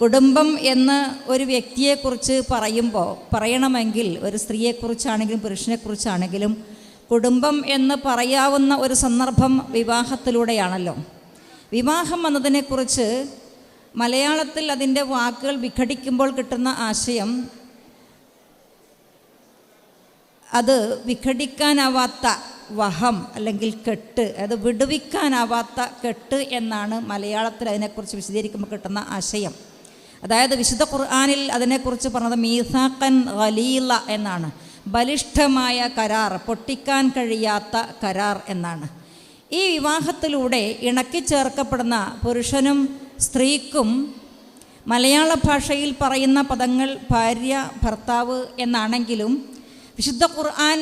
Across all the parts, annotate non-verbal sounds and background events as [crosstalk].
കുടുംബം എന്ന് ഒരു വ്യക്തിയെക്കുറിച്ച് പറയുമ്പോൾ പറയണമെങ്കിൽ ഒരു സ്ത്രീയെക്കുറിച്ചാണെങ്കിലും പുരുഷനെക്കുറിച്ചാണെങ്കിലും കുടുംബം എന്ന് പറയാവുന്ന ഒരു സന്ദർഭം വിവാഹത്തിലൂടെയാണല്ലോ. വിവാഹം എന്നതിനെക്കുറിച്ച് മലയാളത്തിൽ അതിന്റെ വാക്കുകൾ വിഘടിക്കുമ്പോൾ കിട്ടുന്ന ആശയം അത് വിഘടിക്കാനാവാത്ത വഹം അല്ലെങ്കിൽ കെട്ട് അത് വിടുവിക്കാനാവാത്ത കെട്ട് എന്നാണ് മലയാളത്തിൽ അതിനെക്കുറിച്ച് വിശദീകരിക്കുമ്പോൾ കിട്ടുന്ന ആശയം. അതായത് വിശുദ്ധ ഖുർആാനിൽ അതിനെക്കുറിച്ച് പറഞ്ഞത് മീസാക്കൻ ഖലീല എന്നാണ്. ബലിഷ്ഠമായ കരാർ പൊട്ടിക്കാൻ കഴിയാത്ത കരാർ എന്നാണ്. ഈ വിവാഹത്തിലൂടെ ഇണക്കി ചേർക്കപ്പെടുന്ന പുരുഷനും സ്ത്രീക്കും മലയാള ഭാഷയിൽ പറയുന്ന പദങ്ങൾ ഭാര്യ ഭർത്താവ് എന്നാണെങ്കിലും വിശുദ്ധ ഖുർആൻ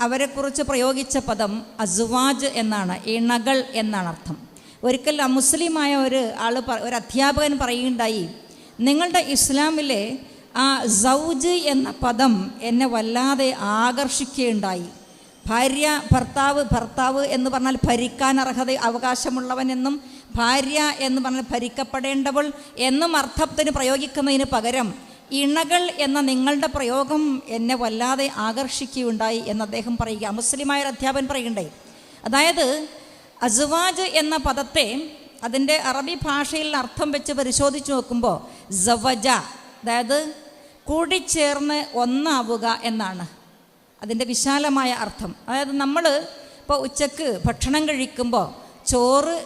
അവരെക്കുറിച്ച് പ്രയോഗിച്ച പദം അസുവാജ് എന്നാണ് ഇണകൾ എന്നാണ് അർത്ഥം. ഒരിക്കൽ അമുസ്ലിമായ ഒരു ആൾ ഒരു അധ്യാപകൻ പറയുകയുണ്ടായി നിങ്ങളുടെ ഇസ്ലാമിലെ ആ സൗജ് എന്ന പദം എന്നെ വല്ലാതെ ആകർഷിക്കുകയുണ്ടായി. ഭാര്യ ഭർത്താവ് ഭർത്താവ് എന്ന് പറഞ്ഞാൽ ഭരിക്കാൻ അർഹത അവകാശമുള്ളവൻ എന്നും ഭാര്യ എന്ന് പറഞ്ഞാൽ ഭരിക്കപ്പെടേണ്ടവൾ എന്നും അർത്ഥത്തിന് പ്രയോഗിക്കുന്നതിന് പകരം ഇണകൾ എന്ന നിങ്ങളുടെ പ്രയോഗം എന്നെ വല്ലാതെ ആകർഷിക്കുകയുണ്ടായി എന്ന് അദ്ദേഹം പറയുക. മുസ്ലിമായ അധ്യാപകൻ പറയുകയുണ്ടായി. അതായത് അസുവാജ് എന്ന പദത്തെ അതിന്റെ അറബി ഭാഷയിൽ അർത്ഥം വെച്ച് പരിശോധിച്ച് നോക്കുമ്പോൾ സവജ അതായത് കൂടിച്ചേർന്ന് ഒന്നാവുക എന്നാണ്. അതിന്റെ വിശാലമായ അർത്ഥം. അതായത് നമ്മൾ ഇപ്പോൾ ഉച്ചയ്ക്ക് ഭക്ഷണം കഴിക്കുമ്പോൾ ചോറ്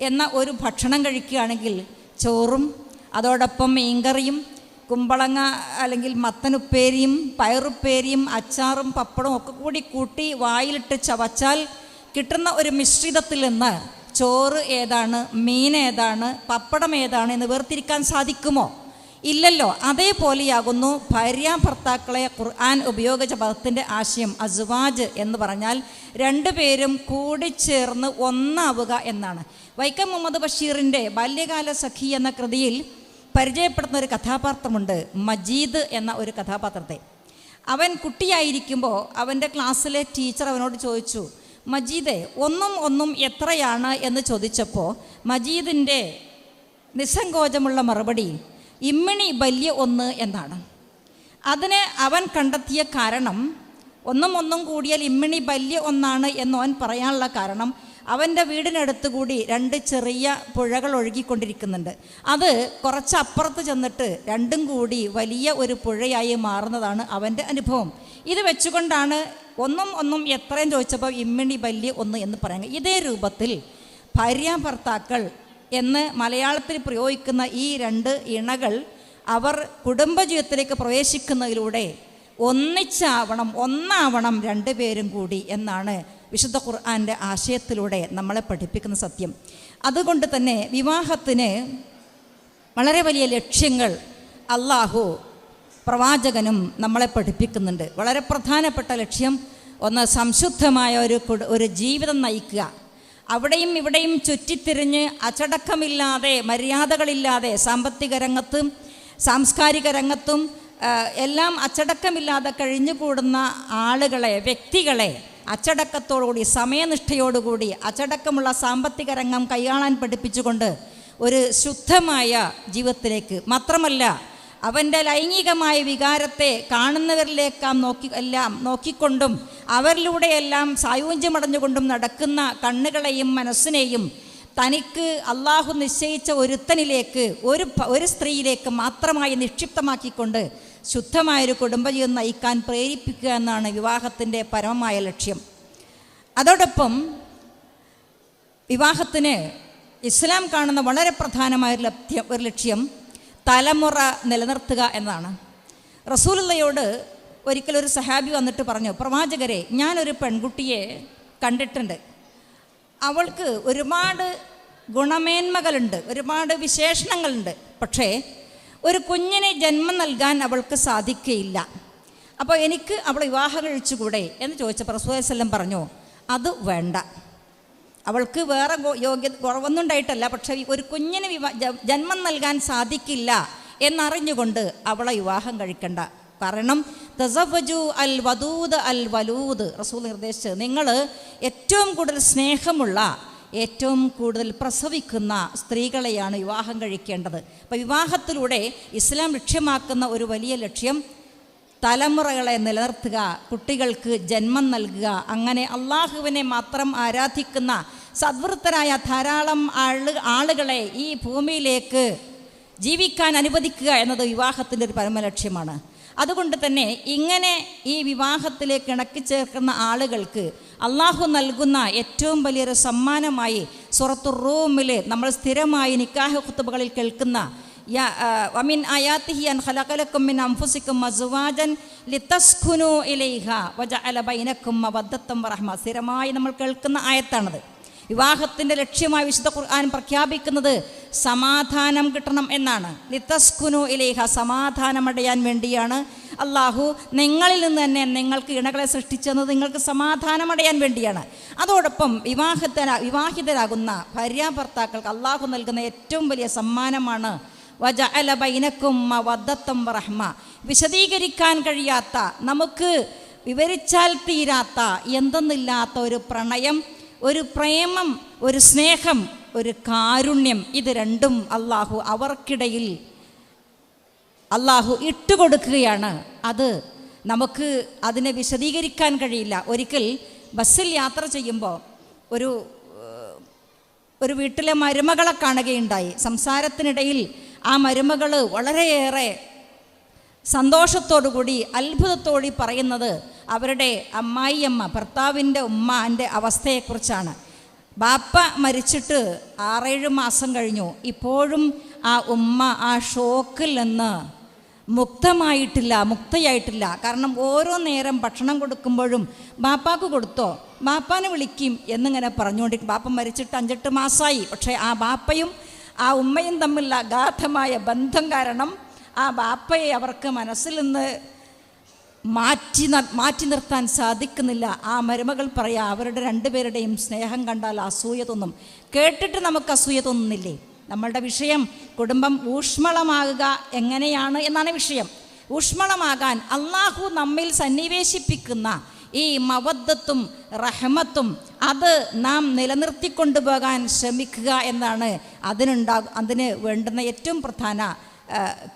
എന്ന ഒരു ഭക്ഷണം കഴിക്കുകയാണെങ്കിൽ ചോറും അതോടൊപ്പം മീൻകറിയും കുമ്പളങ്ങ അല്ലെങ്കിൽ മത്തനുപ്പേരിയും പയറുപ്പേരിയും അച്ചാറും പപ്പടവും ഒക്കെ കൂടി കൂട്ടി വായിലിട്ട് ചവച്ചാൽ കിട്ടുന്ന ഒരു മിശ്രിതത്തിൽ നിന്ന് ചോറ് ഏതാണ് മീൻ ഏതാണ് പപ്പടം ഏതാണ് എന്ന് വേർതിരിക്കാൻ സാധിക്കുമോ? ഇല്ലല്ലോ. അതേപോലെയാകുന്നു ഭാര്യ ഭർത്താക്കളെ ഖുർആൻ ഉപയോഗിച്ച പദത്തിന്റെ ആശയം അസുവാജ് എന്ന് പറഞ്ഞാൽ രണ്ടു രണ്ടുപേരും കൂടിച്ചേർന്ന് ഒന്നാവുക എന്നാണ്. വൈക്കം മുഹമ്മദ് ബഷീറിന്റെ ബാല്യകാല സഖി എന്ന കൃതിയിൽ പരിചയപ്പെടുന്ന ഒരു കഥാപാത്രമുണ്ട് മജീദ് എന്ന ഒരു കഥാപാത്രത്തെ. അവൻ കുട്ടിയായിരിക്കുമ്പോൾ അവന്റെ ക്ലാസ്സിലെ ടീച്ചർ അവനോട് ചോദിച്ചു മജീദെ ഒന്നും ഒന്നും എത്രയാണ് എന്ന് ചോദിച്ചപ്പോൾ മജീദിന്റെ നിസ്സങ്കോചമുള്ള മറുപടി ഇമ്മിണി വലിയ ഒന്ന് എന്നാണ്. അതിന് അവൻ കണ്ടെത്തിയ കാരണം ഒന്നും ഒന്നും കൂടിയാൽ ഇമ്മിണി വലിയ ഒന്നാണ് എന്ന് അവൻ പറയാനുള്ള കാരണം അവന്റെ വീടിനടുത്ത് കൂടി രണ്ട് ചെറിയ പുഴകൾ ഒഴുകിക്കൊണ്ടിരിക്കുന്നുണ്ട്. അത് കുറച്ചപ്പുറത്ത് ചെന്നിട്ട് രണ്ടും കൂടി വലിയ ഒരു പുഴയായി മാറുന്നതാണ് അവന്റെ അനുഭവം. ഇത് വെച്ചുകൊണ്ടാണ് ഒന്നും ഒന്നും എത്രയും ചോദിച്ചപ്പോൾ ഇമ്മിണി വലിയ ഒന്ന് എന്ന് പറയുന്നത് ഇതേ രൂപത്തിൽ ഭാര്യ ഭർത്താക്കൾ എന്ന് മലയാളത്തിൽ പ്രയോഗിക്കുന്ന ഈ രണ്ട് ഇണകൾ അവർ കുടുംബജീവിതത്തിലേക്ക് പ്രവേശിക്കുന്നതിലൂടെ ഒന്നിച്ചാവണം ഒന്നാവണം രണ്ടുപേരും കൂടി എന്നാണ് വിശുദ്ധ ഖുർആാന്റെ ആശയത്തിലൂടെ നമ്മളെ പഠിപ്പിക്കുന്ന സത്യം. അതുകൊണ്ട് തന്നെ വിവാഹത്തിന് വളരെ വലിയ ലക്ഷ്യങ്ങൾ അള്ളാഹു പ്രവാചകനും നമ്മളെ പഠിപ്പിക്കുന്നുണ്ട്. വളരെ പ്രധാനപ്പെട്ട ലക്ഷ്യം ഒന്ന് സംശുദ്ധമായ ഒരു ഒരു ജീവിതം നയിക്കുക. അവിടെയും ഇവിടെയും ചുറ്റിത്തിരിഞ്ഞ് അച്ചടക്കമില്ലാതെ മര്യാദകളില്ലാതെ സാമ്പത്തിക രംഗത്തും സാംസ്കാരിക രംഗത്തും എല്ലാം അച്ചടക്കമില്ലാതെ കഴിഞ്ഞുകൂടുന്ന ആളുകളെ വ്യക്തികളെ അച്ചടക്കത്തോടുകൂടി സമയനിഷ്ഠയോടുകൂടി അച്ചടക്കമുള്ള സാമ്പത്തിക രംഗം കൈയാളാൻ പഠിപ്പിച്ചുകൊണ്ട് ഒരു ശുദ്ധമായ ജീവിതത്തിലേക്ക് മാത്രമല്ല അവന്റെ ലൈംഗികമായ വികാരത്തെ കാണുന്നവരിലേക്കാം നോക്കി എല്ലാം നോക്കിക്കൊണ്ടും അവരിലൂടെയെല്ലാം സായൂജ്യമടഞ്ഞുകൊണ്ടും നടക്കുന്ന കണ്ണുകളെയും മനസ്സിനെയും തനിക്ക് അള്ളാഹു നിശ്ചയിച്ച ഒരുത്തനിലേക്ക് ഒരു ഒരു സ്ത്രീയിലേക്ക് മാത്രമായി നിക്ഷിപ്തമാക്കിക്കൊണ്ട് ശുദ്ധമായൊരു കുടുംബജീവിതം നയിക്കാൻ പ്രേരിപ്പിക്കുക എന്നാണ് വിവാഹത്തിന്റെ പരമമായ ലക്ഷ്യം. അതോടൊപ്പം വിവാഹത്തിന് ഇസ്ലാം കാണുന്ന വളരെ പ്രധാനമായ ഒരു ലക്ഷ്യം തലമുറ നിലനിർത്തുക എന്നതാണ്. റസൂലുള്ളയോട് ഒരിക്കലൊരു സഹാബി വന്നിട്ട് പറഞ്ഞു പ്രവാചകരെ ഞാനൊരു പെൺകുട്ടിയെ കണ്ടിട്ടുണ്ട്. അവൾക്ക് ഒരുപാട് ഗുണമേന്മകളുണ്ട് ഒരുപാട് വിശേഷണങ്ങളുണ്ട്. പക്ഷേ ഒരു കുഞ്ഞിനെ ജന്മം നൽകാൻ അവൾക്ക് സാധിക്കുകയില്ല അപ്പോൾ എനിക്ക് അവൾ വിവാഹം കഴിച്ചുകൂടെ? എന്ന് ചോദിച്ചപ്പോൾ റസൂലം പറഞ്ഞു അത് വേണ്ട. അവൾക്ക് വേറെ യോഗ്യത കുറവൊന്നും ഉണ്ടായിട്ടല്ല പക്ഷെ ഒരു കുഞ്ഞിന് ജന്മം നൽകാൻ സാധിക്കില്ല എന്നറിഞ്ഞുകൊണ്ട് അവളെ വിവാഹം കഴിക്കണ്ട. കാരണം തസഫജു അൽ വദൂദ് അൽ വലൂദ് റസൂൽ നിർദ്ദേശിച്ചത് നിങ്ങൾ ഏറ്റവും കൂടുതൽ സ്നേഹമുള്ള ഏറ്റവും കൂടുതൽ പ്രസവിക്കുന്ന സ്ത്രീകളെയാണ് വിവാഹം കഴിക്കേണ്ടത്. അപ്പോൾ വിവാഹത്തിലൂടെ ഇസ്ലാം ലക്ഷ്യമാക്കുന്ന ഒരു വലിയ ലക്ഷ്യം തലമുറകളെ നിലനിർത്തുക കുട്ടികൾക്ക് ജന്മം നൽകുക അങ്ങനെ അള്ളാഹുവിനെ മാത്രം ആരാധിക്കുന്ന സദ്വൃത്തരായ ധാരാളം ആൾ ആളുകളെ ഈ ഭൂമിയിലേക്ക് ജീവിക്കാൻ അനുവദിക്കുക എന്നത് വിവാഹത്തിന്റെ ഒരു പരമലക്ഷ്യമാണ്. അതുകൊണ്ട് തന്നെ ഇങ്ങനെ ഈ വിവാഹത്തിലേക്ക് ഇണക്കി ചേർക്കുന്ന ആളുകൾക്ക് അള്ളാഹു നൽകുന്ന ഏറ്റവും വലിയൊരു സമ്മാനമായി സുറത്തു റൂമിൽ നമ്മൾ സ്ഥിരമായി നിക്കാഹ് കുത്തുബകളിൽ കേൾക്കുന്ന വജഅല സ്ഥിരമായി നമ്മൾ കേൾക്കുന്ന ആയത്താണത്. വിവാഹത്തിന്റെ ലക്ഷ്യമായി വിശുദ്ധ ഖുർആൻ പ്രഖ്യാപിക്കുന്നത് സമാധാനം കിട്ടണം എന്നാണ്. ലിതസ്കുനു സമാധാനം സമാധാനമടയാൻ വേണ്ടിയാണ്. അള്ളാഹു നിങ്ങളിൽ നിന്ന് തന്നെ നിങ്ങൾക്ക് ഇണകളെ സൃഷ്ടിച്ചെന്ന് നിങ്ങൾക്ക് സമാധാനമടയാൻ വേണ്ടിയാണ്. അതോടൊപ്പം വിവാഹത്തര വിവാഹിതരാകുന്ന ഭാര്യാഭർത്താക്കൾക്ക് അള്ളാഹു നൽകുന്ന ഏറ്റവും വലിയ സമ്മാനമാണ് വജ അല ബൈനക്കും മവദ്ദത്തം റഹ്മ വിശദീകരിക്കാൻ കഴിയാത്ത നമുക്ക് വിവരിച്ചാൽ തീരാത്ത എന്തെന്നില്ലാത്ത ഒരു പ്രണയം ഒരു പ്രേമം ഒരു സ്നേഹം ഒരു കാരുണ്യം ഇത് രണ്ടും അള്ളാഹു അവർക്കിടയിൽ അള്ളാഹു ഇട്ടുകൊടുക്കുകയാണ് അത് നമുക്ക് അതിനെ വിശദീകരിക്കാൻ കഴിയില്ല. ഒരിക്കൽ ബസ്സിൽ യാത്ര ചെയ്യുമ്പോൾ ഒരു ഒരു വീട്ടിലെ മരുമകളെ കാണുകയുണ്ടായി. സംസാരത്തിനിടയിൽ ആ മരുമകൾ വളരെയേറെ സന്തോഷത്തോടുകൂടി അത്ഭുതത്തോടി പറയുന്നത് അവരുടെ അമ്മായിയമ്മ ഭർത്താവിന്റെ ഉമ്മാന്റെ അവസ്ഥയെക്കുറിച്ചാണ്. ബാപ്പ മരിച്ചിട്ട് ആറേഴ് മാസം കഴിഞ്ഞു. ഇപ്പോഴും ആ ഉമ്മ ആ ഷോക്കിൽ നിന്ന് മുക്തമായിട്ടില്ല മുക്തയായിട്ടില്ല. കാരണം ഓരോ നേരം ഭക്ഷണം കൊടുക്കുമ്പോഴും ബാപ്പാക്ക് കൊടുത്തോ? ബാപ്പാനെ വിളിക്കും എന്നിങ്ങനെ പറഞ്ഞുകൊണ്ടിരിക്കും. ബാപ്പ മരിച്ചിട്ട് അഞ്ചെട്ട് മാസമായി പക്ഷേ ആ ബാപ്പയും ആ ഉമ്മയും തമ്മിലുള്ള അഗാധമായ ബന്ധം കാരണം ആ ബാപ്പയെ അവർക്ക് മനസ്സിൽ നിന്ന് മാറ്റി മാറ്റി നിർത്താൻ സാധിക്കുന്നില്ല. ആ മരുമകൾ പറയാ അവരുടെ രണ്ടുപേരുടെയും സ്നേഹം കണ്ടാൽ അസൂയ തോന്നും. കേട്ടിട്ട് നമുക്ക് അസൂയ തോന്നുന്നില്ലേ? നമ്മളുടെ വിഷയം കുടുംബം ഊഷ്മളമാകുക എങ്ങനെയാണ് എന്നാണ് വിഷയം. ഊഷ്മളമാകാൻ അള്ളാഹു നമ്മിൽ സന്നിവേശിപ്പിക്കുന്ന ഈ മവദ്ദത്തും റഹമത്തും അത് നാം നിലനിർത്തിക്കൊണ്ടുപോകാൻ ശ്രമിക്കുക എന്നാണ് അതിനുണ്ടാ അതിന് വേണ്ടുന്ന ഏറ്റവും പ്രധാന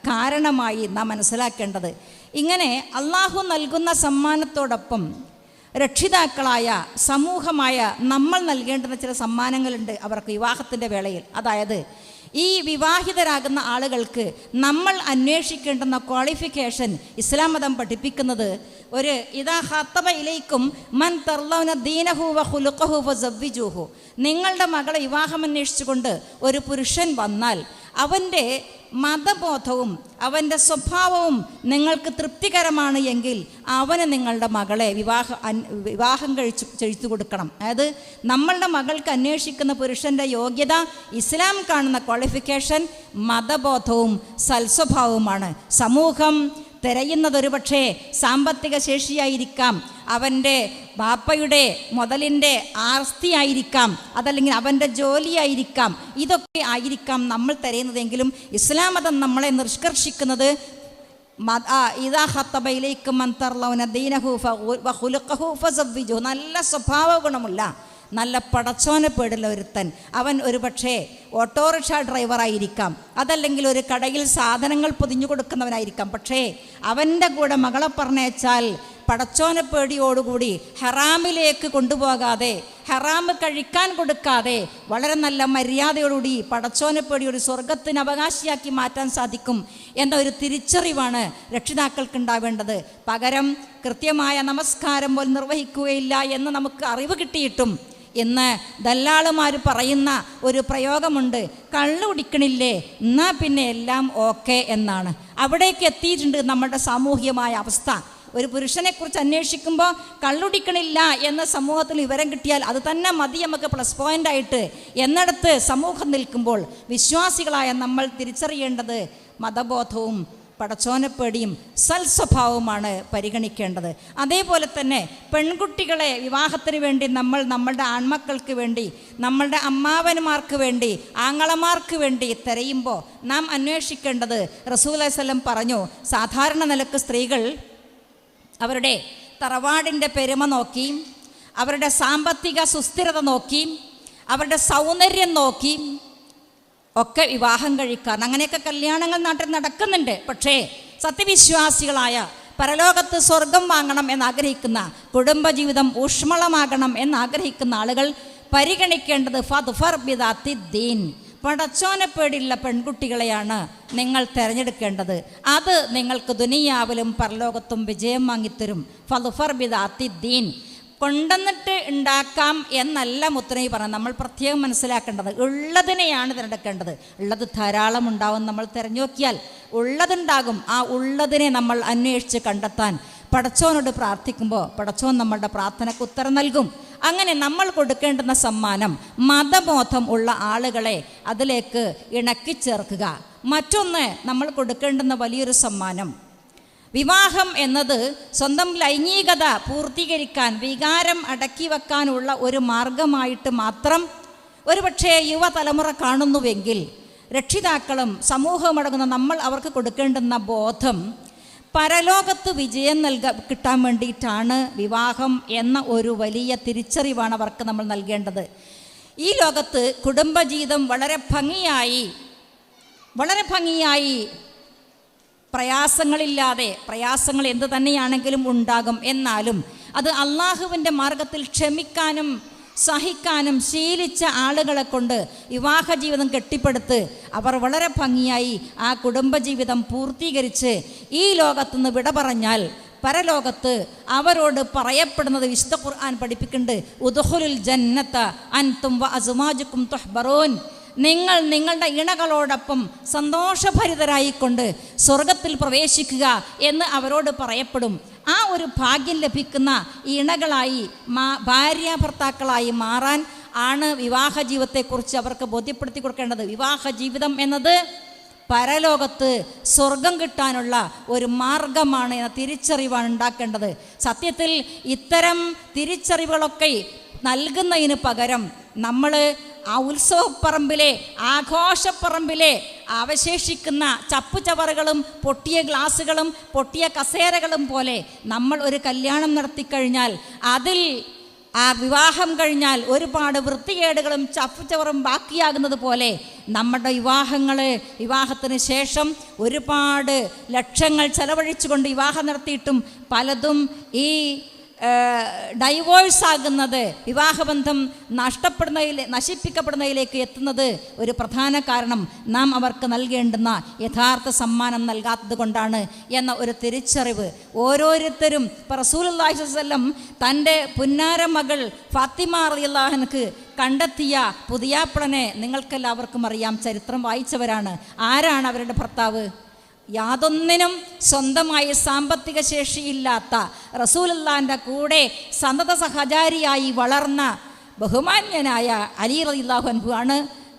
കാരണമായി നാം മനസ്സിലാക്കേണ്ടത്. ഇങ്ങനെ അള്ളാഹു നൽകുന്ന സമ്മാനത്തോടൊപ്പം രക്ഷിതാക്കളായ സമൂഹമായ നമ്മൾ നൽകേണ്ടുന്ന ചില സമ്മാനങ്ങളുണ്ട് അവർക്ക് വിവാഹത്തിന്റെ വേളയിൽ. അതായത് ഈ വിവാഹിതരാകുന്ന ആളുകൾക്ക് നമ്മൾ അന്വേഷിക്കേണ്ടുന്ന ക്വാളിഫിക്കേഷൻ ഇസ്ലാം മതം പഠിപ്പിക്കുന്നത് ഒരു ഇതാ ഹത്തബ ഇലൈക്കും മൻ തർലൗന ദീനഹു വ ഹുലുഖഹു വ സവ്വിജൂഹു. നിങ്ങളുടെ മകളെ വിവാഹം അന്വേഷിച്ചുകൊണ്ട് ഒരു പുരുഷൻ വന്നാൽ അവന്റെ മതബോധവും അവന്റെ സ്വഭാവവും നിങ്ങൾക്ക് തൃപ്തികരമാണ് എങ്കിൽ അവന് നിങ്ങളുടെ മകളെ വിവാഹ വിവാഹം കഴിച്ചു കഴിച്ചു കൊടുക്കണം. അതായത് നമ്മളുടെ മകൾക്ക് അന്വേഷിക്കുന്ന പുരുഷന്റെ യോഗ്യത ഇസ്ലാം കാണുന്ന ക്വാളിഫിക്കേഷൻ മതബോധവും സൽസ്വഭാവവുമാണ്. സമൂഹം തിരയുന്നത് ഒരുപക്ഷേ സാമ്പത്തിക ശേഷിയായിരിക്കാം. അവന്റെ ബാപ്പയുടെ മുതലിന്റെ ആസ്തിയായിരിക്കാം. അതല്ലെങ്കിൽ അവന്റെ ജോലിയായിരിക്കാം. ഇതൊക്കെ ആയിരിക്കാം നമ്മൾ തിരയുന്നതെങ്കിലും ഇസ്ലാം മതം നമ്മളെ നിഷ്കർഷിക്കുന്നത്. നല്ല സ്വഭാവ ഗുണമുള്ള നല്ല പടച്ചോനെ പേടുള്ള ഒരുത്തൻ. അവൻ ഒരു പക്ഷേ ഓട്ടോറിക്ഷ ഡ്രൈവറായിരിക്കാം. അതല്ലെങ്കിൽ ഒരു കടയിൽ സാധനങ്ങൾ പൊതിഞ്ഞു കൊടുക്കുന്നവനായിരിക്കാം. പക്ഷേ അവന്റെ കൂടെ മകളെ പറഞ്ഞേച്ചാൽ പടച്ചോനെ പേടിയോടുകൂടി ഹറാമിലേക്ക് കൊണ്ടുപോകാതെ ഹറാമ് കഴിക്കാൻ കൊടുക്കാതെ വളരെ നല്ല മര്യാദയോടുകൂടി പടച്ചോനെ ഒരു സ്വർഗത്തിന് അവകാശിയാക്കി മാറ്റാൻ സാധിക്കും എന്ന ഒരു തിരിച്ചറിവാണ് രക്ഷിതാക്കൾക്ക് ഉണ്ടാവേണ്ടത് പകരം കൃത്യമായ നമസ്കാരം പോലും നിർവഹിക്കുകയില്ല എന്ന് നമുക്ക് അറിവ് കിട്ടിയിട്ടും ഇന്ന് ദല്ലാളുമാർ പറയുന്ന ഒരു പ്രയോഗമുണ്ട്. കള്ളു കുടിക്കണില്ലേ? എന്നാ പിന്നെ എല്ലാം ഓക്കെ എന്നാണ്. അവിടേക്ക് എത്തിയിട്ടുണ്ട് നമ്മുടെ സാമൂഹികമായ അവസ്ഥ. ഒരു പുരുഷനെക്കുറിച്ച് അന്വേഷിക്കുമ്പോൾ കള്ളുടിക്കണില്ല എന്ന സമൂഹത്തിൽ വിവരം കിട്ടിയാൽ അത് തന്നെ മതി നമുക്ക് പ്ലസ് പോയിന്റ് ആയിട്ട്. എന്നിടത്ത് സമൂഹം നിൽക്കുമ്പോൾ വിശ്വാസികളായ നമ്മൾ തിരിച്ചറിയേണ്ടത് മതബോധവും പടച്ചോനപ്പേടിയും സൽസ്വഭാവവുമാണ് പരിഗണിക്കേണ്ടത്. അതേപോലെ തന്നെ പെൺകുട്ടികളെ വിവാഹത്തിന് വേണ്ടി നമ്മൾ നമ്മളുടെ ആൺമക്കൾക്ക് വേണ്ടി നമ്മളുടെ അമ്മാവന്മാർക്ക് വേണ്ടി ആങ്ങളമാർക്ക് വേണ്ടി തിരയുമ്പോൾ നാം അന്വേഷിക്കേണ്ടത് റസൂൽ വല്ലം പറഞ്ഞു സാധാരണ നിലയ്ക്ക് സ്ത്രീകൾ അവരുടെ തറവാടിന്റെ പെരുമ നോക്കി അവരുടെ സാമ്പത്തിക സുസ്ഥിരത നോക്കി അവരുടെ സൗന്ദര്യം നോക്കി ഒക്കെ വിവാഹം കഴിക്കാൻ. അങ്ങനെയൊക്കെ കല്യാണങ്ങൾ നാട്ടിൽ നടക്കുന്നുണ്ട്. പക്ഷേ സത്യവിശ്വാസികളായ പരലോകത്ത് സ്വർഗം വാങ്ങണം എന്നാഗ്രഹിക്കുന്ന കുടുംബജീവിതം ഊഷ്മളമാകണം എന്നാഗ്രഹിക്കുന്ന ആളുകൾ പരിഗണിക്കേണ്ടത് ഫദ്ഫർ ബിദാത്തി ദീൻ. പടച്ചോനെ പേടിയുള്ള പെൺകുട്ടികളെയാണ് നിങ്ങൾ തിരഞ്ഞെടുക്കേണ്ടത്. അത് നിങ്ങൾക്ക് ദുനിയാവിലും പരലോകത്തും വിജയം വാങ്ങിത്തരും. ഫതുഫർ ബിദാത്തി ദീൻ. കൊണ്ടുവന്നിട്ട് ഉണ്ടാക്കാം എന്നല്ല മുത്തനൈ പറഞ്ഞത് നമ്മൾ പ്രത്യേകം മനസ്സിലാക്കേണ്ടത് ഉള്ളതിനെയാണ് തിരഞ്ഞെടുക്കേണ്ടത്. ഉള്ളത് ധാരാളം ഉണ്ടാവും നമ്മൾ തിരഞ്ഞു നോക്കിയാൽ ഉള്ളതുണ്ടാകും. ആ ഉള്ളതിനെ നമ്മൾ അന്വേഷിച്ച് കണ്ടെത്താൻ പടച്ചോനോട് പ്രാർത്ഥിക്കുമ്പോൾ പടച്ചോൻ നമ്മളുടെ പ്രാർത്ഥനയ്ക്ക് ഉത്തരം നൽകും. അങ്ങനെ നമ്മൾ കൊടുക്കേണ്ടുന്ന സമ്മാനം മതബോധം ഉള്ള ആളുകളെ അതിലേക്ക് ഇണക്കി ചേർക്കുക. മറ്റൊന്ന് നമ്മൾ കൊടുക്കേണ്ടുന്ന വലിയൊരു സമ്മാനം. വിവാഹം എന്നത് സ്വന്തം ലൈംഗികത പൂർത്തീകരിക്കാൻ വികാരം അടക്കി വെക്കാനുള്ള ഒരു മാർഗമായിട്ട് മാത്രം ഒരുപക്ഷേ യുവതലമുറ കാണുന്നുവെങ്കിൽ രക്ഷിതാക്കളും സമൂഹവും അടങ്ങുന്ന നമ്മൾ അവർക്ക് കൊടുക്കേണ്ടുന്ന ബോധം പരലോകത്ത് വിജയം നൽക കിട്ടാൻ വേണ്ടിയിട്ടാണ് വിവാഹം എന്ന ഒരു വലിയ തിരിച്ചറിവാണ് അവർക്ക് നമ്മൾ നൽകേണ്ടത്. ഈ ലോകത്ത് കുടുംബജീവിതം വളരെ ഭംഗിയായി വളരെ ഭംഗിയായി പ്രയാസങ്ങളില്ലാതെ പ്രയാസങ്ങൾ എന്ത് തന്നെയാണെങ്കിലും ഉണ്ടാകും. എന്നാലും അത് അള്ളാഹുവിന്റെ മാർഗത്തിൽ ക്ഷമിക്കാനും സഹിക്കാനും ശീലിച്ച ആളുകളെ കൊണ്ട് വിവാഹ ജീവിതം കെട്ടിപ്പടുത്ത് അവർ വളരെ ഭംഗിയായി ആ കുടുംബജീവിതം പൂർത്തീകരിച്ച് ഈ ലോകത്തുനിന്ന് വിട പറഞ്ഞാൽ പരലോകത്ത് അവരോട് പറയപ്പെടുന്നത് വിശുദ്ധ ഖുർആൻ പഠിപ്പിക്കുന്നുണ്ട് ഉദുഹുലുൽ ജന്നത്ത അൻതും വ അസുമാജുക്കും തുഹ്ബറോൻ. നിങ്ങൾ നിങ്ങളുടെ ഇണകളോടൊപ്പം സന്തോഷഭരിതരായിക്കൊണ്ട് സ്വർഗത്തിൽ പ്രവേശിക്കുക എന്ന് അവരോട് പറയപ്പെടും. ആ ഒരു ഭാഗ്യം ലഭിക്കുന്ന ഇണകളായി മാ ഭാര്യ ഭർത്താക്കളായി മാറാൻ ആണ് വിവാഹ ജീവിതത്തെക്കുറിച്ച് അവർക്ക് ബോധ്യപ്പെടുത്തി കൊടുക്കേണ്ടത്. വിവാഹ ജീവിതം എന്നത് പരലോകത്ത് സ്വർഗം കിട്ടാനുള്ള ഒരു മാർഗമാണ് എന്ന തിരിച്ചറിവാണ് ഉണ്ടാക്കേണ്ടത്. സത്യത്തിൽ ഇത്തരം തിരിച്ചറിവുകളൊക്കെ നൽകുന്നതിന് പകരം നമ്മൾ ആ ഉത്സവപ്പറമ്പിലെ ആഘോഷപ്പറമ്പിലെ അവശേഷിക്കുന്ന ചപ്പുചവറുകളും പൊട്ടിയ ഗ്ലാസ്സുകളും പൊട്ടിയ കസേരകളും പോലെ നമ്മൾ ഒരു കല്യാണം നടത്തിക്കഴിഞ്ഞാൽ അതിൽ ആ വിവാഹം കഴിഞ്ഞാൽ ഒരുപാട് വൃത്തികേടുകളും ചപ്പുചവറും ബാക്കിയാകുന്നത് പോലെ നമ്മുടെ വിവാഹങ്ങൾ വിവാഹത്തിന് ശേഷം ഒരുപാട് ലക്ഷങ്ങൾ ചെലവഴിച്ചുകൊണ്ട് വിവാഹം നടത്തിയിട്ടും പലതും ഈ ഡൈവോഴ്സ് ആകുന്നത് വിവാഹബന്ധം നഷ്ടപ്പെടുന്നതിൽ നശിപ്പിക്കപ്പെടുന്നതിലേക്ക് എത്തുന്നത് ഒരു പ്രധാന കാരണം. നാം അവർക്ക് നൽകേണ്ടുന്ന യഥാർത്ഥ സമ്മാനം നൽകാത്തത് കൊണ്ടാണ് എന്ന ഒരു തിരിച്ചറിവ്. ഓരോരുത്തരും ഇപ്പോൾ റസൂലുള്ളാഹി വസല്ലം തന്റെ പുന്നാര മകൾ ഫാത്തിമ റളിയല്ലാഹുവിനക്ക് കണ്ടെത്തിയ പുതിയാപ്പളനെ നിങ്ങൾക്കെല്ലാവർക്കും അറിയാം. ചരിത്രം വായിച്ചവരാണ്. ആരാണ് അവരുടെ ഭർത്താവ്? യാതൊന്നിനും സ്വന്തമായി സാമ്പത്തിക ശേഷിയില്ലാത്ത റസൂലല്ലാന്റെ കൂടെ സന്തത സഹചാരിയായി വളർന്ന ബഹുമാന്യനായ അലി റളിയല്ലാഹു അൻഹു ആണ്.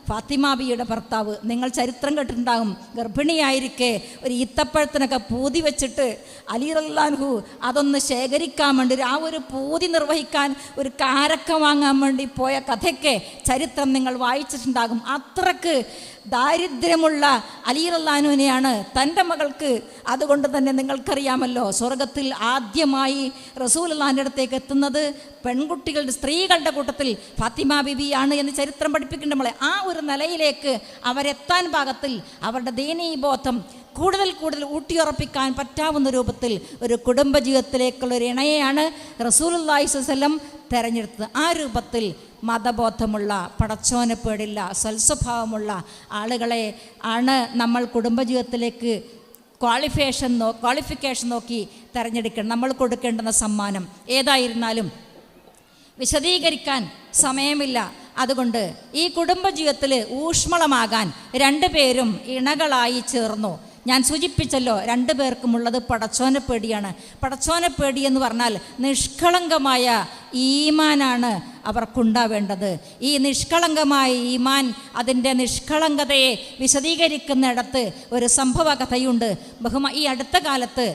ഫാത്തിമാബിയുടെ ഭർത്താവ്. നിങ്ങൾ ചരിത്രം കേട്ടിട്ടുണ്ടാകും. ഗർഭിണിയായിരിക്കെ ഒരു ഈത്തപ്പഴത്തിനൊക്കെ പൂതി വെച്ചിട്ട് അലി റല്ലാൻഹു അതൊന്ന് ശേഖരിക്കാൻ വേണ്ടി ആ ഒരു പൂതി നിർവഹിക്കാൻ ഒരു കാരക്ക വാങ്ങാൻ വേണ്ടി പോയ കഥയ്ക്ക് ചരിത്രം നിങ്ങൾ വായിച്ചിട്ടുണ്ടാകും. അത്രയ്ക്ക് ദാരിദ്ര്യമുള്ള അലി റല്ലാനുവിനെയാണ് തന്റെ മകൾക്ക് അതുകൊണ്ട് തന്നെ നിങ്ങൾക്കറിയാമല്ലോ സ്വർഗത്തിൽ ആദ്യമായി റസൂൽ അള്ളാന്റെ അടുത്തേക്ക് എത്തുന്നത് പെൺകുട്ടികളുടെ സ്ത്രീകളുടെ കൂട്ടത്തിൽ ഫാത്തിമ ബിബിയാണ് എന്ന് ചരിത്രം പഠിപ്പിക്കേണ്ട നമ്മളെ ആ ഒരു നിലയിലേക്ക് അവരെത്താൻ പാകത്തിൽ അവരുടെ ദയനീയബോധം കൂടുതൽ കൂടുതൽ ഊട്ടിയുറപ്പിക്കാൻ പറ്റാവുന്ന രൂപത്തിൽ ഒരു കുടുംബജീവിതത്തിലേക്കുള്ള ഒരു ഇണയെയാണ് റസൂലുല്ലാഹി വസല്ലം തെരഞ്ഞെടുത്തത്. ആ രൂപത്തിൽ മതബോധമുള്ള പടച്ചോനെ പേടില്ല സൽസ്വഭാവമുള്ള ആളുകളെ ആണ് നമ്മൾ കുടുംബജീവിതത്തിലേക്ക് ക്വാളിഫിക്കേഷൻ നോ ക്വാളിഫിക്കേഷൻ നോക്കി തിരഞ്ഞെടുക്കണം നമ്മൾ കൊടുക്കേണ്ടുന്ന സമ്മാനം ഏതായിരുന്നാലും വിശദീകരിക്കാൻ സമയമില്ല. അതുകൊണ്ട് ഈ കുടുംബജീവിതത്തിൽ ഊഷ്മളമാകാൻ രണ്ടുപേരും ഇണകളായി ചേർന്നു. ഞാൻ സൂചിപ്പിച്ചല്ലോ രണ്ടു പേർക്കുമുള്ളത് പടച്ചോനെ പേടിയാണ്. പടച്ചോനെ പേടി എന്ന് പറഞ്ഞാൽ നിഷ്കളങ്കമായ ഈമാനാണ് അവർക്കുണ്ടാവേണ്ടത്. ഈ നിഷ്കളങ്കമായ ഈമാൻ അതിന്റെ നിഷ്കളങ്കതയെ വിശദീകരിക്കുന്നിടത്ത് ഒരു സംഭവ കഥയുണ്ട് ബഹുമ ഈ അടുത്ത കാലത്ത്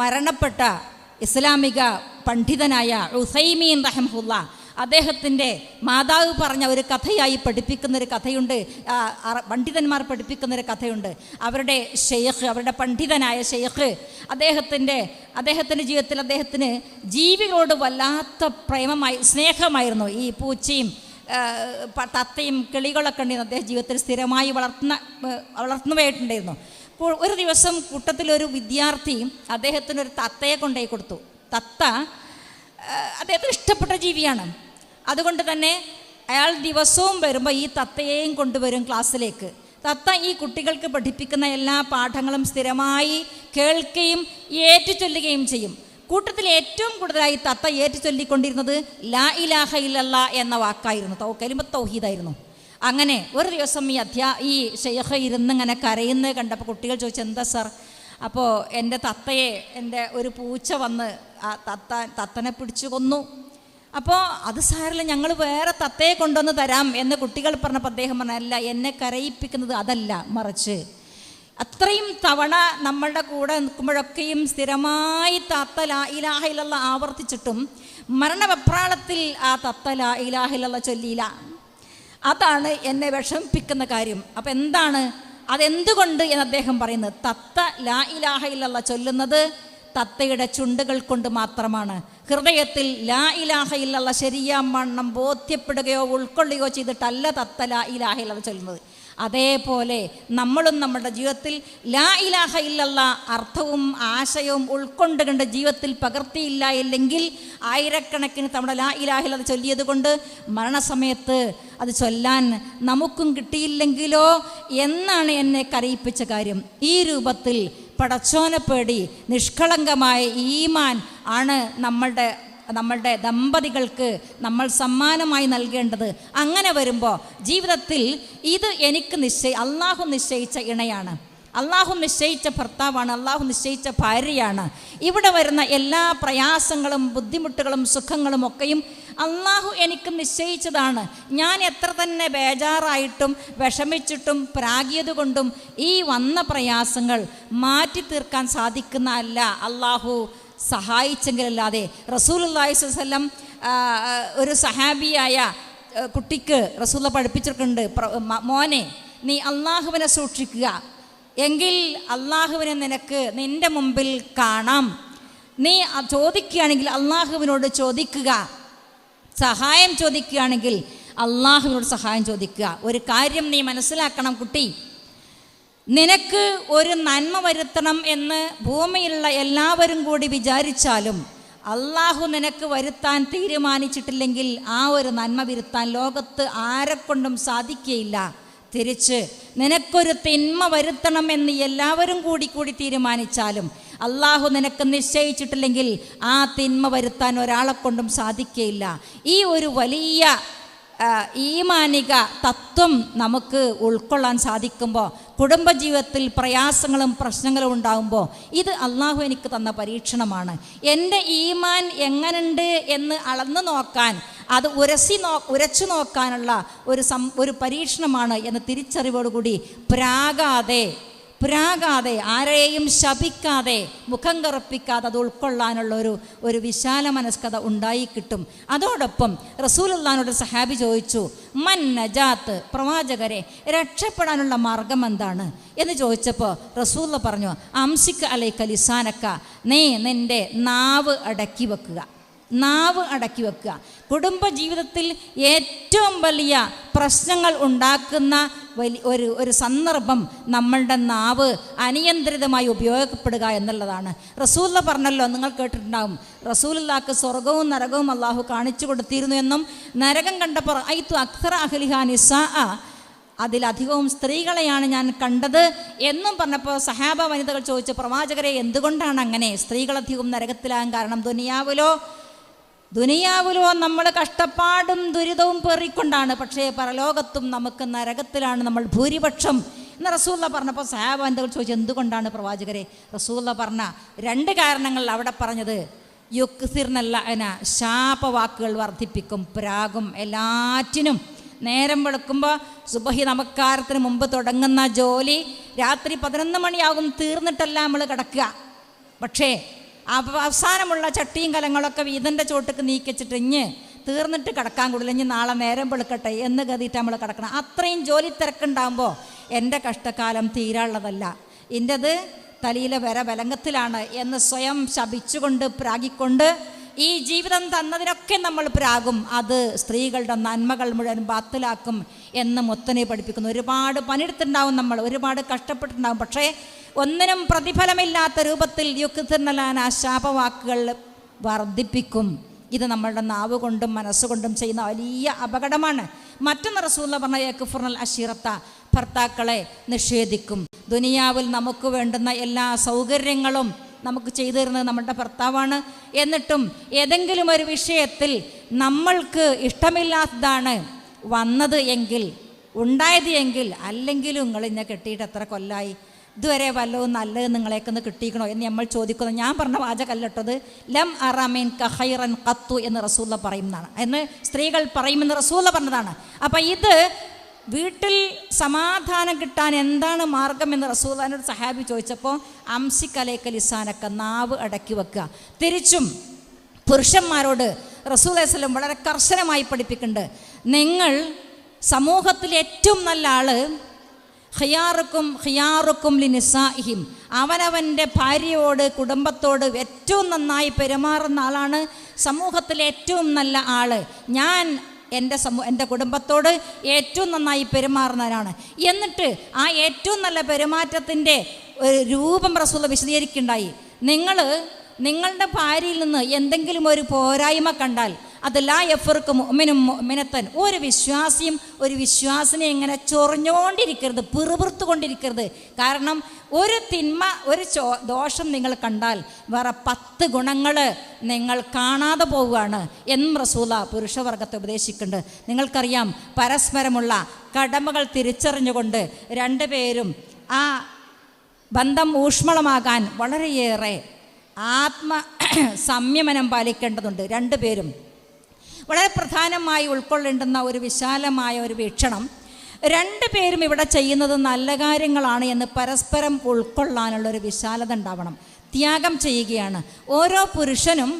മരണപ്പെട്ട ഇസ്ലാമിക പണ്ഡിതനായ ഉസൈമീൻ റഹംഹുല്ല അദ്ദേഹത്തിന്റെ മാതാവ് പറഞ്ഞ ഒരു കഥയായി പഠിപ്പിക്കുന്ന ഒരു കഥയുണ്ട് പണ്ഡിതന്മാർ പഠിപ്പിക്കുന്ന ഒരു കഥയുണ്ട്. അവരുടെ ഷെയ്ഖ് അവരുടെ പണ്ഡിതനായ ഷെയ്ഖ് അദ്ദേഹത്തിന്റെ അദ്ദേഹത്തിന്റെ ജീവിതത്തിൽ അദ്ദേഹത്തിന് ജീവികളോട് വല്ലാത്ത പ്രേമമായി സ്നേഹമായിരുന്നു. ഈ പൂച്ചയും തത്തയും കിളികളൊക്കെ ഉണ്ടായിരുന്നു അദ്ദേഹം ജീവിതത്തിൽ സ്ഥിരമായി വളർത്തുന്ന വളർത്തുന്നവയായിട്ടുണ്ടായിരുന്നു അപ്പോൾ ഒരു ദിവസം കൂട്ടത്തിലൊരു വിദ്യാർത്ഥി അദ്ദേഹത്തിനൊരു തത്തയെ കൊണ്ടുപോയി കൊടുത്തു. തത്ത അദ്ദേഹത്തിന് ഇഷ്ടപ്പെട്ട ജീവിയാണ്. അതുകൊണ്ട് തന്നെ അയാൾ ദിവസവും വരുമ്പോൾ ഈ തത്തയെയും കൊണ്ടുവരും ക്ലാസ്സിലേക്ക്. തത്ത ഈ കുട്ടികൾക്ക് പഠിപ്പിക്കുന്ന എല്ലാ പാഠങ്ങളും സ്ഥിരമായി കേൾക്കുകയും ഏറ്റുചൊല്ലുകയും ചെയ്യും. കൂട്ടത്തിൽ ഏറ്റവും കൂടുതലായി തത്ത ഏറ്റുചൊല്ലിക്കൊണ്ടിരുന്നത് ലാ ഇലാഹ ഇല്ലല്ല എന്ന വാക്കായിരുന്നു. തൗ തൗഹീദായിരുന്നു. അങ്ങനെ ഒരു ദിവസം ഈ അധ്യാ ഈ ഷെയ്ഖ് ഇരുന്നിങ്ങനെ കരയുന്നത് കണ്ടപ്പോൾ കുട്ടികൾ ചോദിച്ചു എന്താ സാർ? അപ്പോൾ എന്റെ തത്തയെ എന്റെ ഒരു പൂച്ച വന്ന് തത്ത തത്തനെ പിടിച്ചു കൊന്നു. അപ്പോൾ അത് സാരല്ല ഞങ്ങൾ വേറെ തത്തയെ കൊണ്ടുവന്ന് തരാം എന്ന് കുട്ടികൾ പറഞ്ഞപ്പോൾ അദ്ദേഹം പറഞ്ഞല്ല എന്നെ കരയിപ്പിക്കുന്നത് അതല്ല മറിച്ച്. അത്രയും തവണ നമ്മളുടെ കൂടെ നിൽക്കുമ്പോഴൊക്കെയും സ്ഥിരമായി തത്ത ലാ ഇലാഹിലുള്ള ആവർത്തിച്ചിട്ടും മരണവെപ്രാളത്തിൽ ആ തത്ത ലാ ഇലാഹിലുള്ള ചൊല്ലിയില്ല. അതാണ് എന്നെ വിഷമിപ്പിക്കുന്ന കാര്യം. അപ്പം എന്താണ്? അതെന്തുകൊണ്ട് എന്ന് അദ്ദേഹം പറയുന്നത്? തത്ത ലാ ഇലാഹ ചൊല്ലുന്നത് തത്തയുടെ ചുണ്ടുകൾ കൊണ്ട് മാത്രമാണ്. ഹൃദയത്തിൽ ലാ ഇലാഹ ഇല്ലല്ല ശരിയാ മണ്ണം ബോധ്യപ്പെടുകയോ ഉൾക്കൊള്ളുകയോ ചെയ്തിട്ടല്ല തത്ത ലാ ഇലാഹ ഇല്ലല്ല ചൊല്ലുന്നത്. അതേപോലെ നമ്മളും നമ്മുടെ ജീവിതത്തിൽ ലാ ഇലാഹ ഇല്ലല്ല അർത്ഥവും ആശയവും ഉൾക്കൊണ്ടുകൊണ്ട് ജീവിതത്തിൽ പകർത്തിയില്ല ഇല്ലെങ്കിൽ ആയിരക്കണക്കിന് തവണ ലാ ഇലാഹില്ലത് ചൊല്ലിയത് കൊണ്ട് മരണസമയത്ത് അത് ചൊല്ലാൻ നമുക്കും കിട്ടിയില്ലെങ്കിലോ എന്നാണ് എന്നെ കരയിപ്പിച്ച കാര്യം. ഈ രൂപത്തിൽ പടച്ചോനെ പേടി നിഷ്കളങ്കമായ ഈമാൻ ആണ് നമ്മളുടെ നമ്മളുടെ ദമ്പതികൾക്ക് നമ്മൾ സമ്മാനമായി നൽകേണ്ടത്. അങ്ങനെ വരുമ്പോൾ ജീവിതത്തിൽ ഇത് എനിക്ക് നിശ്ചയി അള്ളാഹു നിശ്ചയിച്ച ഇണയാണ്. അള്ളാഹു നിശ്ചയിച്ച ഭർത്താവാണ് അള്ളാഹു നിശ്ചയിച്ച ഭാര്യയാണ്. ഇവിടെ വരുന്ന എല്ലാ പ്രയാസങ്ങളും ബുദ്ധിമുട്ടുകളും സുഖങ്ങളും ഒക്കെയും അള്ളാഹു എനിക്ക് നിശ്ചയിച്ചതാണ്. ഞാൻ എത്ര തന്നെ ബേജാറായിട്ടും വിഷമിച്ചിട്ടും പ്രാഗിയത് കൊണ്ടും ഈ വന്ന പ്രയാസങ്ങൾ മാറ്റി തീർക്കാൻ സാധിക്കുന്ന അല്ല അള്ളാഹു സഹായിച്ചെങ്കിലല്ലാതെ. റസൂലുല്ലാഹി ആ, ഒരു സഹാബിയായ കുട്ടിക്ക് റസൂല പഠിപ്പിച്ചിട്ടുണ്ട്. മോനെ നീ അള്ളാഹുവിനെ സൂക്ഷിക്കുക. എങ്കിൽ അള്ളാഹുവിനെ നിനക്ക് നിന്റെ മുമ്പിൽ കാണാം. നീ ചോദിക്കുകയാണെങ്കിൽ അള്ളാഹുവിനോട് ചോദിക്കുക. സഹായം ചോദിക്കുകയാണെങ്കിൽ അള്ളാഹുവിനോട് സഹായം ചോദിക്കുക. ഒരു കാര്യം നീ മനസ്സിലാക്കണം കുട്ടി. നിനക്ക് ഒരു നന്മ വരുത്തണം എന്ന് ഭൂമിയിലുള്ള എല്ലാവരും കൂടി വിചാരിച്ചാലും അള്ളാഹു നിനക്ക് വരുത്താൻ തീരുമാനിച്ചിട്ടില്ലെങ്കിൽ ആ ഒരു നന്മ വരുത്താൻ ലോകത്ത് ആരെക്കൊണ്ടും സാധിക്കുകയില്ല. തിരിച്ച് നിനക്കൊരു തിന്മ വരുത്തണം എന്ന് എല്ലാവരും കൂടി കൂടി തീരുമാനിച്ചാലും അള്ളാഹു നിനക്ക് നിശ്ചയിച്ചിട്ടില്ലെങ്കിൽ ആ തിന്മ വരുത്താൻ ഒരാളെ കൊണ്ടും സാധിക്കുകയില്ല ഈ ഒരു വലിയ ഈമാനിക തത്വം നമുക്ക് ഉൾക്കൊള്ളാൻ സാധിക്കുമ്പോൾ കുടുംബജീവിതത്തിൽ പ്രയാസങ്ങളും പ്രശ്നങ്ങളും ഉണ്ടാകുമ്പോൾ ഇത് അള്ളാഹു എനിക്ക് തന്ന പരീക്ഷണമാണ്. എന്റെ ഈമാൻ എങ്ങനുണ്ട് എന്ന് അളന്നു നോക്കാൻ അത് ഉരസി നോ ഉരച്ചു നോക്കാനുള്ള ഒരു സം ഒരു പരീക്ഷണമാണ് എന്ന തിരിച്ചറിവോടുകൂടി പ്രാകാതെ പ്രാകാതെ ആരെയും ശപിക്കാതെ മുഖം കറുപ്പിക്കാതെ അത് ഉൾക്കൊള്ളാനുള്ള ഒരു ഒരു വിശാല മനസ്കത ഉണ്ടായി കിട്ടും. അതോടൊപ്പം റസൂലുള്ളാനോട് സഹാബി ചോദിച്ചു മൻ നജാത്ത്? പ്രവാചകരെ രക്ഷപ്പെടാനുള്ള മാർഗം എന്താണ്? എന്ന് ചോദിച്ചപ്പോൾ റസൂല്ല പറഞ്ഞു അംസിക്ക് അലൈക്ക ലിസാനക്ക നീ നിന്റെ നാവ് അടക്കി വെക്കുക. നാവ് അടക്കി വെക്കുക. കുടുംബ ജീവിതത്തിൽ ഏറ്റവും വലിയ പ്രശ്നങ്ങൾ ഉണ്ടാക്കുന്ന വലിയ ഒരു ഒരു സന്ദർഭം നമ്മളുടെ നാവ് അനിയന്ത്രിതമായി ഉപയോഗപ്പെടുക എന്നുള്ളതാണ്. റസൂല്ല പറഞ്ഞല്ലോ നിങ്ങൾ കേട്ടിട്ടുണ്ടാവും. റസൂലുള്ളാക്ക് സ്വർഗവും നരകവും അള്ളാഹു കാണിച്ചു കൊടുത്തിരുന്നു എന്നും നരകം കണ്ടപ്പോൾ ഐത്തു അക്സറ അഹ്ലിഹാ നിസാ അതിലധികവും സ്ത്രീകളെയാണ് ഞാൻ കണ്ടത് എന്നും പറഞ്ഞപ്പോൾ സഹാബ വനിതകൾ ചോദിച്ചു പ്രവാചകരെ എന്തുകൊണ്ടാണ് അങ്ങനെ? സ്ത്രീകളധികവും നരകത്തിലാകാൻ കാരണം ദുനിയാവിലോ ദുനിയാവിലോ നമ്മൾ കഷ്ടപ്പാടും ദുരിതവും പേറിക്കൊണ്ടാണ്. പക്ഷേ പരലോകത്തും നമുക്ക് നരകത്തിലാണ് നമ്മൾ ഭൂരിപക്ഷം. എന്ന് റസൂല്ല പറഞ്ഞപ്പോൾ സഹാബ എന്താ ചോദിച്ചു എന്തുകൊണ്ടാണ് പ്രവാചകരെ? റസൂല്ല പറഞ്ഞ രണ്ട് കാരണങ്ങൾ അവിടെ പറഞ്ഞത്. യുക്സിർന്നല്ല എന ശാപവാക്കുകൾ വർദ്ധിപ്പിക്കും പ്രാഗും എല്ലാറ്റിനും. നേരം വെളുക്കുമ്പോൾ സുബഹി നമസ്കാരത്തിന് മുമ്പ് തുടങ്ങുന്ന ജോലി രാത്രി പതിനൊന്ന് മണിയാകും തീർന്നിട്ടല്ല നമ്മൾ കിടക്കുക. പക്ഷേ അവസാനമുള്ള ചട്ടിയും കലങ്ങളൊക്കെ വീതന്റെ ചോട്ടക്ക് നീക്കിച്ചിട്ട് ഇഞ്ഞ് തീർന്നിട്ട് കിടക്കാൻ കൂടുതൽ ഇഞ്ഞ് നാളെ നേരം വെളുക്കട്ടെ എന്ന് കരുതിയിട്ട് നമ്മൾ കിടക്കണം. അത്രയും ജോലി തിരക്കുണ്ടാകുമ്പോൾ എന്റെ കഷ്ടകാലം തീരാനുള്ളതല്ല. എന്റെത് തലയിലെ വര ബലങ്കത്തിലാണ് എന്ന് സ്വയം ശപിച്ചുകൊണ്ട് പ്രാഗിക്കൊണ്ട് ഈ ജീവിതം തന്നതിനൊക്കെ നമ്മൾ പ്രാകും അത് സ്ത്രീകളുടെ നന്മകൾ മുഴുവൻ ബാത്തിലാക്കും. എന്ന് മുത്തനെ പഠിപ്പിക്കുന്നു. ഒരുപാട് പണിയെടുത്തിട്ടുണ്ടാവും നമ്മൾ ഒരുപാട് കഷ്ടപ്പെട്ടിട്ടുണ്ടാവും. പക്ഷേ ഒന്നിനും പ്രതിഫലമില്ലാത്ത രൂപത്തിൽ യുക്തിർണലാന ശാപവാക്കുകൾ വർദ്ധിപ്പിക്കും. ഇത് നമ്മളുടെ നാവ് കൊണ്ടും മനസ്സുകൊണ്ടും ചെയ്യുന്ന വലിയ അപകടമാണ്. മറ്റൊന്ന് റസൂല പറഞ്ഞ യക്കുഫുർണൽ അഷീറത്ത ഭർത്താക്കളെ നിഷേധിക്കും. ദുനിയാവിൽ നമുക്ക് വേണ്ടുന്ന എല്ലാ സൗകര്യങ്ങളും നമുക്ക് ചെയ്തു തരുന്നത് നമ്മുടെ ഭർത്താവാണ്. എന്നിട്ടും ഏതെങ്കിലും ഒരു വിഷയത്തിൽ നമ്മൾക്ക് ഇഷ്ടമില്ലാത്തതാണ് വന്നത് എങ്കിൽ ഉണ്ടായത് എങ്കിൽ അല്ലെങ്കിലും നിങ്ങൾ ഇന്നെ കെട്ടിയിട്ട് എത്ര കൊല്ലായി? ഇതുവരെ വല്ലതും നല്ലത് നിങ്ങളേക്കൊന്ന് കിട്ടിക്കണോ എന്ന് നമ്മൾ ചോദിക്കുന്നു. ഞാൻ പറഞ്ഞ വാചകല്ലട്ടത് ലം അറാമീൻ കഹൈറൻ കത്തു എന്ന് റസൂല പറയുന്നതാണ്. എന്ന് സ്ത്രീകൾ പറയുമെന്ന് റസൂല പറഞ്ഞതാണ്. അപ്പം ഇത് വീട്ടിൽ സമാധാനം കിട്ടാൻ എന്താണ് മാർഗം എന്ന് റസൂലാനോട് സഹാബി ചോദിച്ചപ്പോൾ അംസിക്കലേക്ക ലിസാനൊക്കെ നാവ് അടക്കി വെക്കുക. തിരിച്ചും പുരുഷന്മാരോട് റസൂൽ അലൈവല്ലം വളരെ കർശനമായി പഠിപ്പിക്കുന്നുണ്ട്. നിങ്ങൾ സമൂഹത്തിൽ ഏറ്റവും നല്ല ആൾ ഹിയാറുക്കും ഹിയാറുക്കും ലിനിസാഹിം അവനവന്റെ ഭാര്യയോട് കുടുംബത്തോട് ഏറ്റവും നന്നായി പെരുമാറുന്ന ആളാണ് സമൂഹത്തിലെ ഏറ്റവും നല്ല ആൾ. ഞാൻ എന്റെ സമൂ എന്റെ കുടുംബത്തോട് ഏറ്റവും നന്നായി പെരുമാറുന്നവരാണ് എന്നിട്ട് ആ ഏറ്റവും നല്ല പെരുമാറ്റത്തിന്റെ ഒരു രൂപം റസൂല വിശദീകരിക്കുണ്ടായി നിങ്ങൾ നിങ്ങളുടെ ഭാര്യയിൽ നിന്ന് എന്തെങ്കിലും ഒരു പോരായ്മ കണ്ടാൽ അത് ലാ എഫർക്ക് മുഅ്മിനത്തൻ. ഒരു വിശ്വാസിയും ഒരു വിശ്വാസിനെ ഇങ്ങനെ ചൊറിഞ്ഞുകൊണ്ടിരിക്കരുത് പിറുപിറുത്തുകൊണ്ടിരിക്കരുത്. കാരണം ഒരു തിന്മ ഒരു ചോ ദോഷം നിങ്ങൾ കണ്ടാൽ വേറെ പത്ത് ഗുണങ്ങൾ നിങ്ങൾ കാണാതെ പോവുകയാണ് എന്നും റസൂല പുരുഷവർഗത്തെ ഉപദേശിക്കുന്നുണ്ട്. നിങ്ങൾക്കറിയാം പരസ്പരമുള്ള കടമകൾ തിരിച്ചറിഞ്ഞുകൊണ്ട് രണ്ടുപേരും ആ ബന്ധം ഊഷ്മളമാകാൻ വളരെയേറെ ആത്മ [clears throat] സംയമനം പാലിക്കേണ്ടതുണ്ട്. രണ്ടുപേരും വളരെ പ്രധാനമായി ഉൾക്കൊള്ളേണ്ടുന്ന ഒരു വിശാലമായ ഒരു വീക്ഷണം. രണ്ടു പേരും ഇവിടെ ചെയ്യുന്നത് നല്ല കാര്യങ്ങളാണ് എന്ന് പരസ്പരം ഉൾക്കൊള്ളാനുള്ള ഒരു വിശാലത ഉണ്ടാവണം. ത്യാഗം ചെയ്യുകയാണ്. ഓരോ പുരുഷനും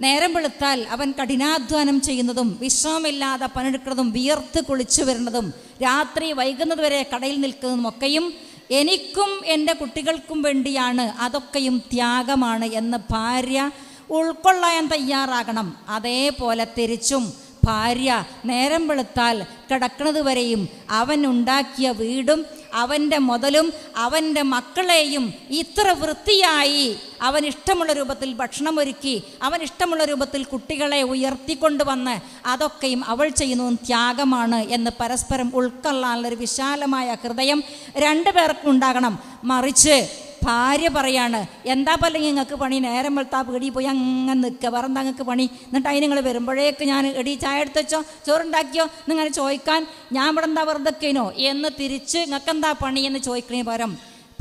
നേരം വെളുത്താൽ അവൻ കഠിനാധ്വാനം ചെയ്യുന്നതും വിശ്രമമില്ലാതെ പണിയെടുക്കുന്നതും വിയർത്ത് കുളിച്ചു വരുന്നതും രാത്രി വൈകുന്നത് വരെ കടയിൽ നിൽക്കുന്നതും ഒക്കെയും എനിക്കും എന്റെ കുട്ടികൾക്കും വേണ്ടിയാണ് അതൊക്കെയും ത്യാഗമാണ് എന്ന് ഭാര്യ ഉൾക്കൊള്ളാൻ തയ്യാറാകണം. അതേപോലെ തിരിച്ചും ഭാര്യ നേരം വെളുത്താൽ കിടക്കുന്നത് വരെയും അവൻ ഉണ്ടാക്കിയ വീടും അവന്റെ മുതലും അവന്റെ മക്കളെയും ഇത്ര വൃത്തിയായി അവൻ ഇഷ്ടമുള്ള രൂപത്തിൽ ഭക്ഷണം ഒരുക്കി അവൻ ഇഷ്ടമുള്ള രൂപത്തിൽ കുട്ടികളെ ഉയർത്തിക്കൊണ്ടുവന്ന് അതൊക്കെയും അവൾ ചെയ്യുന്നതും ത്യാഗമാണ് എന്ന് പരസ്പരം ഉൾക്കൊള്ളാനുള്ളൊരു വിശാലമായ ഹൃദയം രണ്ടു പേർക്കും ഉണ്ടാകണം. മറിച്ച് ഭാര്യ പറയാണ് എന്താ പല്ലെങ്കിൽ നിങ്ങൾക്ക് പണി? നേരം വെളുത്താ പീടി പോയി അങ്ങനെ നിൽക്കുക വേറെ നിങ്ങൾക്ക് പണി? എന്നിട്ട് അതിന് നിങ്ങൾ വരുമ്പോഴേക്ക് ഞാൻ എടി ചായ എടുത്ത് വെച്ചോ? ചോറുണ്ടാക്കിയോ? എന്നിങ്ങനെ ചോദിക്കാൻ ഞാൻ ഇവിടെ എന്താ വെറുതെക്കേനോ എന്ന് തിരിച്ച് നിങ്ങൾക്ക് എന്താ പണി? എന്ന് ചോദിക്കണേ പരം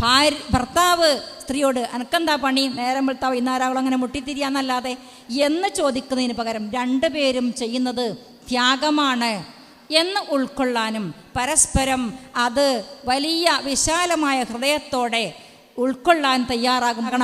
ഭാര്യ ഭർത്താവ് സ്ത്രീയോട് എനക്കെന്താ പണി? നേരം വെളുത്താവ് ഇന്നാരാവളം അങ്ങനെ മുട്ടിത്തിരിയാന്നല്ലാതെ എന്ന് ചോദിക്കുന്നതിന് പകരം രണ്ടുപേരും ചെയ്യുന്നത് ത്യാഗമാണ് എന്ന് ഉൾക്കൊള്ളാനും പരസ്പരം അത് വലിയ വിശാലമായ ഹൃദയത്തോടെ ഉൾക്കൊള്ളാൻ തയ്യാറാകണം